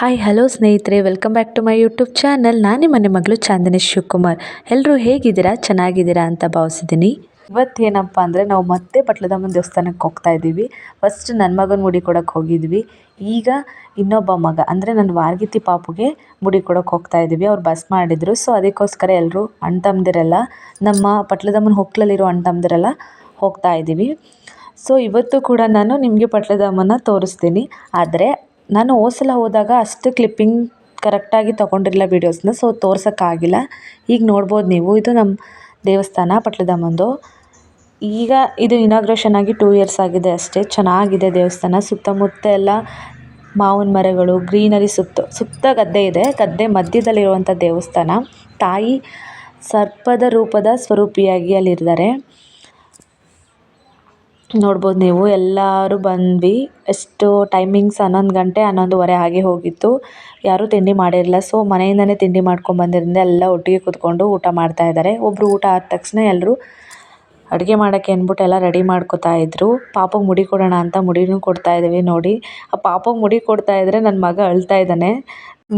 Hi hello ಸ್ನೇಹಿತರೆ welcome back to my YouTube channel ನಾನು ಮನೆ ಮಗಳು ಚಾಂದಿನಿ ಶಿವಕುಮಾರ್. ಎಲ್ಲರೂ ಹೇಗಿದ್ದೀರಾ? ಚೆನ್ನಾಗಿದ್ದೀರಾ ಅಂತ ಭಾವಿಸಿದ್ದೀನಿ. ಇವತ್ತೇನಪ್ಪ ಅಂದರೆ ನಾವು ಮತ್ತೆ ಪಟ್ಲದಮ್ಮನ ದೇವಸ್ಥಾನಕ್ಕೆ ಹೋಗ್ತಾ ಇದ್ದೀವಿ. ಫಸ್ಟ್ ನನ್ನ ಮಗನ ಮುಡಿ ಕೊಡೋಕ್ಕೆ ಹೋಗಿದ್ವಿ. ಈಗ ಇನ್ನೊಬ್ಬ ಮಗ, ಅಂದರೆ ನನ್ನ ವಾರ್ಗಿತಿ ಪಾಪುಗೆ ಮುಡಿ ಕೊಡೋಕ್ಕೆ ಹೋಗ್ತಾ ಇದ್ದೀವಿ. ಅವ್ರು ಬಸ್ ಮಾಡಿದರು. ಸೊ ಅದಕ್ಕೋಸ್ಕರ ಎಲ್ಲರೂ ಅಣ್ಣ ನಮ್ಮ ಪಟ್ಲದಮ್ಮನ ಹೊಕ್ಲಲ್ಲಿರೋ ಅಣ್ಣ ತಮ್ಮದಿರಲ್ಲ ಹೋಗ್ತಾ ಇದ್ದೀವಿ. ಸೊ ಇವತ್ತು ಕೂಡ ನಾನು ನಿಮಗೆ ಪಟ್ಲದಮ್ಮನ ತೋರಿಸ್ತೀನಿ. ಆದರೆ ನಾನು ಹೋದ ಸಲ ಹೋದಾಗ ಅಷ್ಟು ಕ್ಲಿಪ್ಪಿಂಗ್ ಕರೆಕ್ಟಾಗಿ ತೊಗೊಂಡಿರಲಿಲ್ಲ ವೀಡಿಯೋಸ್ನ ಸೊ ತೋರ್ಸೋಕ್ಕಾಗಿಲ್ಲ. ಈಗ ನೋಡ್ಬೋದು ನೀವು. ಇದು ನಮ್ಮ ದೇವಸ್ಥಾನ, ಪಟ್ಲದಮ್ಮಂದು. ಈಗ ಇದು ಇನಾಗ್ರೇಷನ್ ಆಗಿ ಟೂ ಇಯರ್ಸ್ ಆಗಿದೆ ಅಷ್ಟೇ. ಚೆನ್ನಾಗಿದೆ ದೇವಸ್ಥಾನ. ಸುತ್ತಮುತ್ತ ಎಲ್ಲ ಮಾವಿನ ಮರಗಳು ಗ್ರೀನರಿ ಸುತ್ತ ಸುತ್ತ ಗದ್ದೆ ಇದೆ. ಗದ್ದೆ ಮಧ್ಯದಲ್ಲಿರುವಂಥ ದೇವಸ್ಥಾನ. ತಾಯಿ ಸರ್ಪದ ರೂಪದ ಸ್ವರೂಪಿಯಾಗಿ ಅಲ್ಲಿದ್ದಾರೆ. ನೋಡ್ಬೋದು ನೀವು. ಎಲ್ಲರೂ ಬಂದ್ವಿ. ಎಷ್ಟು ಟೈಮಿಂಗ್ಸ್ ಹನ್ನೊಂದು ಗಂಟೆ, ಹನ್ನೊಂದುವರೆ ಹಾಗೆ ಹೋಗಿತ್ತು. ಯಾರೂ ತಿಂಡಿ ಮಾಡಿರಲಿಲ್ಲ. ಸೊ ಮನೆಯಿಂದಲೇ ತಿಂಡಿ ಮಾಡ್ಕೊಂಡು ಬಂದಿದ್ದರಿಂದ ಎಲ್ಲ ಒಟ್ಟಿಗೆ ಕೂತ್ಕೊಂಡು ಊಟ ಮಾಡ್ತಾ ಇದ್ದಾರೆ. ಒಬ್ಬರು ಊಟ ಆದ ತಕ್ಷಣ ಎಲ್ಲರೂ ಅಡುಗೆ ಮಾಡೋಕ್ಕೆ ಅಂದ್ಬಿಟ್ಟು ಎಲ್ಲ ರೆಡಿ ಮಾಡ್ಕೋತಾ ಇದ್ದರು ಪಾಪಗೆ ಮುಡಿ ಕೊಡೋಣ ಅಂತ ಮುಡಿನೂ ಕೊಡ್ತಾ ಇದ್ದೀವಿ ನೋಡಿ. ಆ ಪಾಪಗೆ ಮುಡಿ ಕೊಡ್ತಾ ಇದ್ದರೆ ನನ್ನ ಮಗ ಅಳ್ತಾ ಇದ್ದಾನೆ.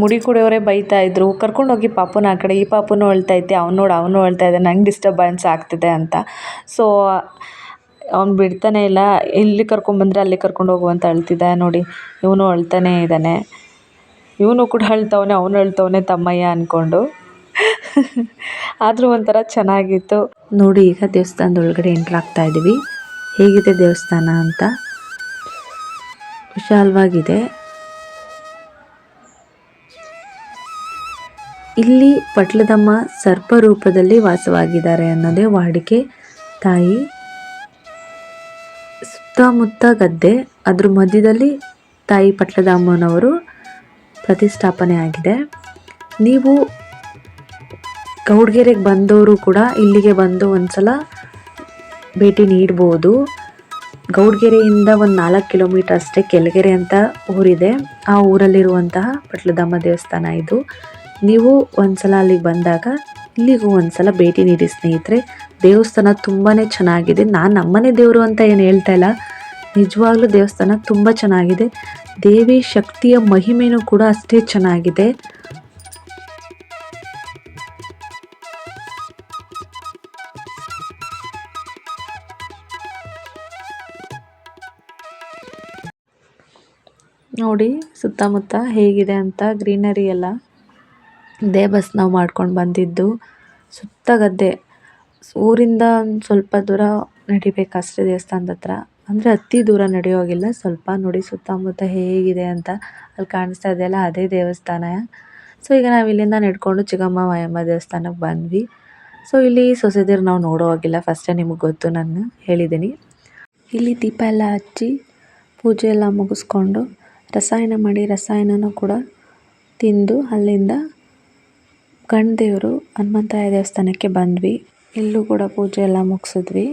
ಮುಡಿ ಕೊಡೋರೇ ಬೈತಾ ಇದ್ರು. ಕರ್ಕೊಂಡೋಗಿ ಪಾಪುನ ಆ ಕಡೆ. ಈ ಪಾಪುನೂ ಅಳ್ತೈತೆ ಅವ್ನು ನೋಡಿ, ಅವನು ಅಳ್ತಾ ಇದ್ದಾನೆ. ನಂಗೆ ಡಿಸ್ಟರ್ಬೆನ್ಸ್ ಆಗ್ತಿದೆ ಅಂತ. ಸೊ ಅವ್ನು ಬಿಡ್ತಾನೆ ಇಲ್ಲ ಇಲ್ಲಿ ಕರ್ಕೊಂಬಂದರೆ ಅಲ್ಲಿ ಕರ್ಕೊಂಡು ಹೋಗು ಅಂತ ಅಳ್ತಿದ್ದ ನೋಡಿ. ಇವನು ಅಳ್ತಾನೇ ಇದ್ದಾನೆ ಇವನು ಕೂಡ ಅಳ್ತವನೆ, ಅವನು ಅಳ್ತವ್ನೆ ತಮ್ಮಯ್ಯ ಅಂದ್ಕೊಂಡು ಆದರೂ ಒಂಥರ ಚೆನ್ನಾಗಿತ್ತು. ನೋಡಿ, ಈಗ ದೇವಸ್ಥಾನದ ಒಳಗಡೆ ಎಂಟ್ರ್ ಆಗ್ತಾ ಇದ್ದೀವಿ ಹೇಗಿದೆ ದೇವಸ್ಥಾನ ಅಂತ? ವಿಶಾಲವಾಗಿದೆ. ಇಲ್ಲಿ ಪಟ್ಲದಮ್ಮ ಸರ್ಪ ರೂಪದಲ್ಲಿ ವಾಸವಾಗಿದ್ದಾರೆ ಅನ್ನೋದೇ ವಾಡಿಕೆ ತಾಯಿ. ಸುತ್ತಮುತ್ತ ಗದ್ದೆ. ಅದ್ರ ಮಧ್ಯದಲ್ಲಿ ತಾಯಿ ಪಟ್ಲದಮ್ಮನವರು ಪ್ರತಿಷ್ಠಾಪನೆ ಆಗಿದೆ. ನೀವು ಗೌಡ್ಗೆರೆಗೆ ಬಂದವರು ಕೂಡ ಇಲ್ಲಿಗೆ ಬಂದು ಒಂದ್ಸಲ ಭೇಟಿ ನೀಡ್ಬೋದು. ಗೌಡ್ಗೆರೆಯಿಂದ ಒಂದು ನಾಲ್ಕು ಕಿಲೋಮೀಟರ್ ಅಷ್ಟೇ ಕೆಳಗೆರೆ ಅಂತ ಊರಿದೆ. ಆ ಊರಲ್ಲಿರುವಂತಹ ಪಟ್ಲದಮ್ಮ ದೇವಸ್ಥಾನ ಇದು. ನೀವು ಒಂದ್ಸಲ ಅಲ್ಲಿಗೆ ಬಂದಾಗ ಇಲ್ಲಿಗೂ ಒಂದ್ಸಲ ಭೇಟಿ ನೀಡಿ ಸ್ನೇಹಿತರೆ, ದೇವಸ್ಥಾನ ತುಂಬಾ ಚೆನ್ನಾಗಿದೆ. ನಾನು ನಮ್ಮನೆ ದೇವರು ಅಂತ ಏನು ಹೇಳ್ತಾ ಇಲ್ಲ. ನಿಜವಾಗ್ಲೂ ದೇವಸ್ಥಾನ ತುಂಬ ಚೆನ್ನಾಗಿದೆ. ದೇವಿ ಶಕ್ತಿಯ ಮಹಿಮೆನೂ ಕೂಡ ಅಷ್ಟೇ ಚೆನ್ನಾಗಿದೆ. ನೋಡಿ ಸುತ್ತಮುತ್ತ ಹೇಗಿದೆ ಅಂತ ಗ್ರೀನರಿ ಎಲ್ಲ. ಇದೇ ಬಸ್ ನಾವು ಮಾಡ್ಕೊಂಡು ಬಂದಿದ್ದು. ಸುತ್ತ ಗದ್ದೆ. ಊರಿಂದ ಒಂದು ಸ್ವಲ್ಪ ದೂರ ನಡಿಬೇಕಷ್ಟೇ ದೇವಸ್ಥಾನದ ಹತ್ರ. ಅಂದರೆ ಅತಿ ದೂರ ನಡೆಯೋಗಿಲ್ಲ. ಸ್ವಲ್ಪ ನೋಡಿ ಸುತ್ತಮುತ್ತ ಹೇಗಿದೆ ಅಂತ ಅಲ್ಲಿ ಕಾಣಿಸ್ತಾ ಇದೆಯಲ್ಲ ಅದೇ ದೇವಸ್ಥಾನ. ಸೊ ಈಗ ನಾವು ಇಲ್ಲಿಂದ ನಡ್ಕೊಂಡು ಚಿಗಮ್ಮ ಮಾಯಮ್ಮ ದೇವಸ್ಥಾನಕ್ಕೆ ಬಂದ್ವಿ. ಸೊ ಇಲ್ಲಿ ಸೊಸೆದಿರು ನಾವು ನೋಡೋ ಹೋಗಿಲ್ಲ. ಫಸ್ಟೇ ನಿಮಗೆ ಗೊತ್ತು, ನಾನು ಹೇಳಿದ್ದೀನಿ ಇಲ್ಲಿ ದೀಪ ಎಲ್ಲ ಹಚ್ಚಿ ಪೂಜೆ ಎಲ್ಲ ಮುಗಿಸ್ಕೊಂಡು ರಸಾಯನ ಮಾಡಿ ರಸಾಯನನೂ ಕೂಡ ತಿಂದು ಅಲ್ಲಿಂದ ಗಂಡದೇವರು ಹನುಮಂತರಾಯ ದೇವಸ್ಥಾನಕ್ಕೆ ಬಂದ್ವಿ. ಇಲ್ಲೂ ಕೂಡ ಪೂಜೆ ಎಲ್ಲ ಮುಗಿಸಿದ್ವಿ.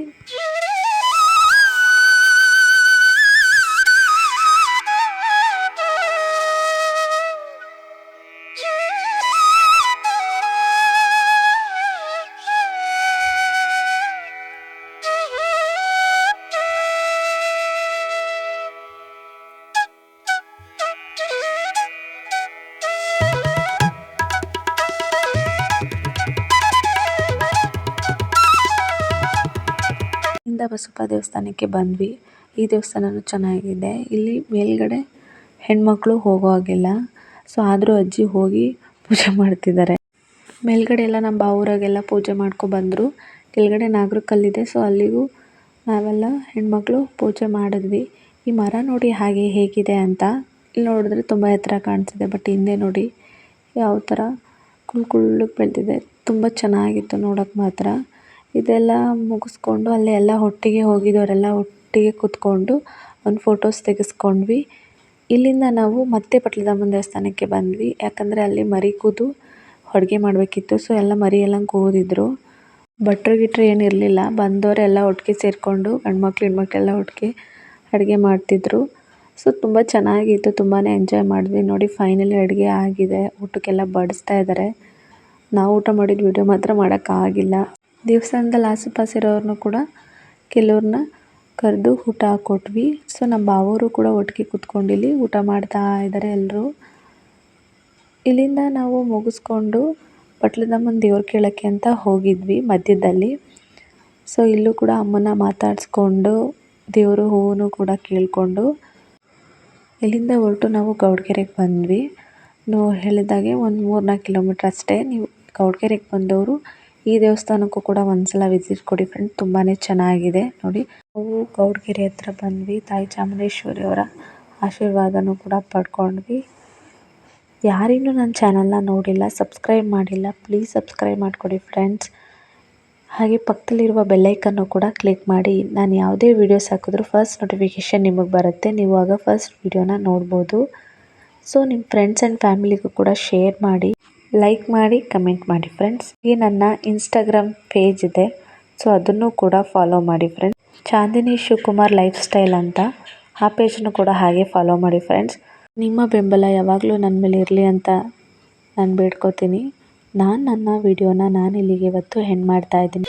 ಇಂದ ಬಸಪ್ಪ ದೇವಸ್ಥಾನಕ್ಕೆ ಬಂದ್ವಿ. ಈ ದೇವಸ್ಥಾನನು ಚೆನ್ನಾಗಿದೆ. ಇಲ್ಲಿ ಮೇಲ್ಗಡೆ ಹೆಣ್ಮಕ್ಳು ಹೋಗೋ ಹಾಗಿಲ್ಲ. ಸೊ ಆದರೂ ಅಜ್ಜಿ ಹೋಗಿ ಪೂಜೆ ಮಾಡ್ತಿದ್ದಾರೆ. ಮೇಲ್ಗಡೆ ಎಲ್ಲ ನಮ್ಮ ಬಾವೂರಾಗೆಲ್ಲ ಪೂಜೆ ಬಂದರು. ಕೆಳಗಡೆ ನಾಗರ ಕಲ್ಲಿದೆ ಸೊ ಅಲ್ಲಿಗೂ ನಾವೆಲ್ಲ ಹೆಣ್ಮಕ್ಳು ಪೂಜೆ ಮಾಡಿದ್ವಿ. ಈ ಮರ ನೋಡಿ ಹಾಗೆ ಹೇಗಿದೆ ಅಂತ. ಇಲ್ಲಿ ನೋಡಿದ್ರೆ ತುಂಬ ಎತ್ತರ ಕಾಣ್ತಿದೆ ಬಟ್ ಹಿಂದೆ ನೋಡಿ ಯಾವ ಥರ ಕುಳ್ ಕುಳ್ಳಗೆ ಬೆಳೆದಿದೆ. ತುಂಬ ಚೆನ್ನಾಗಿತ್ತು ನೋಡೋಕೆ ಮಾತ್ರ. ಇದೆಲ್ಲ ಮುಗಿಸ್ಕೊಂಡು ಅಲ್ಲೇ ಎಲ್ಲ ಒಟ್ಟಿಗೆ ಹೋಗಿದ್ದವರೆಲ್ಲ ಒಟ್ಟಿಗೆ ಕೂತ್ಕೊಂಡು ಒಂದು ಫೋಟೋಸ್ ತೆಗೆಸ್ಕೊಂಡ್ವಿ. ಇಲ್ಲಿಂದ ನಾವು ಮತ್ತೆ ಪಟ್ಲದಮ್ಮನ ದೇವಸ್ಥಾನಕ್ಕೆ ಬಂದ್ವಿ. ಯಾಕಂದರೆ ಅಲ್ಲಿ ಮರಿ ಕೂದು ಅಡುಗೆ ಮಾಡಬೇಕಿತ್ತು. ಸೊ ಎಲ್ಲ ಮರಿ ಎಲ್ಲ ಕೂದಿದ್ರು. ಭಟ್ರು ಗಿಟ್ರು ಏನು ಇರಲಿಲ್ಲ. ಬಂದವರೆಲ್ಲ ಒಟ್ಟಿಗೆ ಸೇರಿಕೊಂಡು ಗಂಡ್ಮಕ್ಳು ಹೆಣ್ಮಕ್ಳೆಲ್ಲ ಒಟ್ಟಿಗೆ ಅಡುಗೆ ಮಾಡ್ತಿದ್ರು. ಸೊ ತುಂಬ ಚೆನ್ನಾಗಿತ್ತು. ತುಂಬಾ ಎಂಜಾಯ್ ಮಾಡಿದ್ವಿ. ನೋಡಿ ಫೈನಲಿ ಅಡುಗೆ ಆಗಿದೆ. ಊಟಕ್ಕೆಲ್ಲ ಬಡಿಸ್ತಾ ಇದ್ದಾರೆ. ನಾವು ಊಟ ಮಾಡಿದ ವೀಡಿಯೋ ಮಾತ್ರ ಮಾಡೋಕ್ಕಾಗಿಲ್ಲ. ದೇವಸ್ಥಾನದಲ್ಲಿ ಆಸುಪಾಸು ಇರೋರನ್ನು ಕೂಡ ಕೆಲವ್ರನ್ನ ಕರೆದು ಊಟ ಕೊಟ್ವಿ. ಸೊ ನಮ್ಮ ಬಾವವರು ಕೂಡ ಒಟ್ಟಿಗೆ ಕೂತ್ಕೊಂಡು ಇಲ್ಲಿ ಊಟ ಮಾಡ್ತಾ ಇದ್ದಾರೆ ಎಲ್ಲರೂ ಇಲ್ಲಿಂದ ನಾವು ಮುಗಿಸ್ಕೊಂಡು ಪಟ್ಲದಮ್ಮನ ದೇವ್ರು ಕೇಳೋಕ್ಕೆ ಅಂತ ಹೋಗಿದ್ವಿ ಮಧ್ಯದಲ್ಲಿ. ಸೊ ಇಲ್ಲೂ ಕೂಡ ಅಮ್ಮನ ಮಾತಾಡಿಸ್ಕೊಂಡು ದೇವರು ಹೂವು ಕೂಡ ಕೇಳಿಕೊಂಡು ಇಲ್ಲಿಂದ ಹೊರಟು ನಾವು ಗೌಡ್ಗೆರೆಗೆ ಬಂದ್ವಿ. ನಾವು ಹೇಳಿದಾಗೆ ಒಂದು ಮೂರು ನಾಲ್ಕು ಕಿಲೋಮೀಟ್ರ್ ಅಷ್ಟೇ. ನೀವು ಗೌಡ್ಗೆರೆಗೆ ಬಂದವರು ಈ ದೇವಸ್ಥಾನಕ್ಕೂ ಕೂಡ ಒಂದ್ಸಲ ವಿಸಿಟ್ ಕೊಡಿ ಫ್ರೆಂಡ್ ತುಂಬಾ ಚೆನ್ನಾಗಿದೆ. ನೋಡಿ, ನಾವು ಗೌಡಗೆರೆ ಹತ್ರ ಬಂದ್ವಿ. ತಾಯಿ ಚಾಮುಂಡೇಶ್ವರಿ ಅವರ ಆಶೀರ್ವಾದನೂ ಕೂಡ ಪಡ್ಕೊಂಡ್ವಿ. ಯಾರಿನ್ನೂ ನನ್ನ ಚಾನಲ್ನ ನೋಡಿಲ್ಲ ಸಬ್ಸ್ಕ್ರೈಬ್ ಮಾಡಿಲ್ಲ ಪ್ಲೀಸ್ ಸಬ್ಸ್ಕ್ರೈಬ್ ಮಾಡಿಕೊಡಿ ಫ್ರೆಂಡ್ಸ್ ಹಾಗೆ ಪಕ್ಕದಲ್ಲಿರುವ ಬೆಲ್ಲೈಕನ್ನು ಕೂಡ ಕ್ಲಿಕ್ ಮಾಡಿ. ನಾನು ಯಾವುದೇ ವೀಡಿಯೋಸ್ ಹಾಕಿದ್ರು ಫಸ್ಟ್ ನೋಟಿಫಿಕೇಷನ್ ನಿಮಗೆ ಬರುತ್ತೆ. ನೀವು ಆಗ ಫಸ್ಟ್ ವೀಡಿಯೋನ ನೋಡ್ಬೋದು. ಸೊ ನಿಮ್ಮ ಫ್ರೆಂಡ್ಸ್ ಆ್ಯಂಡ್ ಫ್ಯಾಮಿಲಿಗೂ ಕೂಡ ಶೇರ್ ಮಾಡಿ. ಲೈಕ್ ಮಾಡಿ ಕಮೆಂಟ್ ಮಾಡಿ ಫ್ರೆಂಡ್ಸ್ ಈ ನನ್ನ ಇನ್ಸ್ಟಾಗ್ರಾಮ್ ಪೇಜ್ ಇದೆ. ಸೊ ಅದನ್ನು ಕೂಡ ಫಾಲೋ ಮಾಡಿ friends Chandini Shivakumar lifestyle ಅಂತ ಆ ಪೇಜನ್ನು ಕೂಡ ಹಾಗೆ ಫಾಲೋ ಮಾಡಿ ಫ್ರೆಂಡ್ಸ್ ನಿಮ್ಮ ಬೆಂಬಲ ಯಾವಾಗಲೂ ನನ್ನ ಮೇಲೆ ಇರಲಿ ಅಂತ ನಾನು ಬೇಡ್ಕೋತೀನಿ. ನಾನು ನನ್ನ ವಿಡಿಯೋನ ನಾನು ಇಲ್ಲಿಗೆ ಇವತ್ತು ಹೆಣ್ಣು ಮಾಡ್ತಾ ಇದ್ದೀನಿ.